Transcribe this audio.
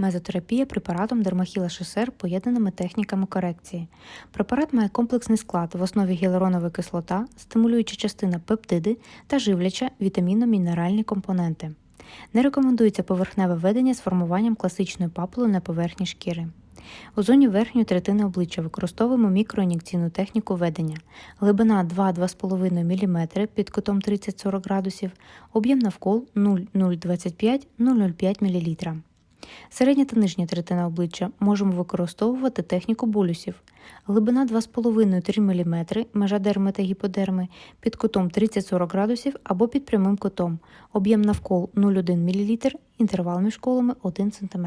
Мезотерапія препаратом Дермахіла Шесер поєднаними техніками корекції. Препарат має комплексний склад в основі гіалуронова кислота, стимулююча частина пептиди та живляча вітамінно-мінеральні компоненти. Не рекомендується поверхневе ведення з формуванням класичної папули на поверхні шкіри. У зоні верхньої третини обличчя використовуємо мікроін'єкційну техніку ведення. Глибина 2-2,5 мм під кутом 30-40 градусів, об'єм навкол 0,025-0,05 мл. Середня та нижня третина обличчя можемо використовувати техніку болюсів. Глибина 2,5-3 мм, межа дерми та гіподерми під кутом 30-40 градусів або під прямим кутом. Об'єм навколо 0,1 мл, інтервал між колами 1 см.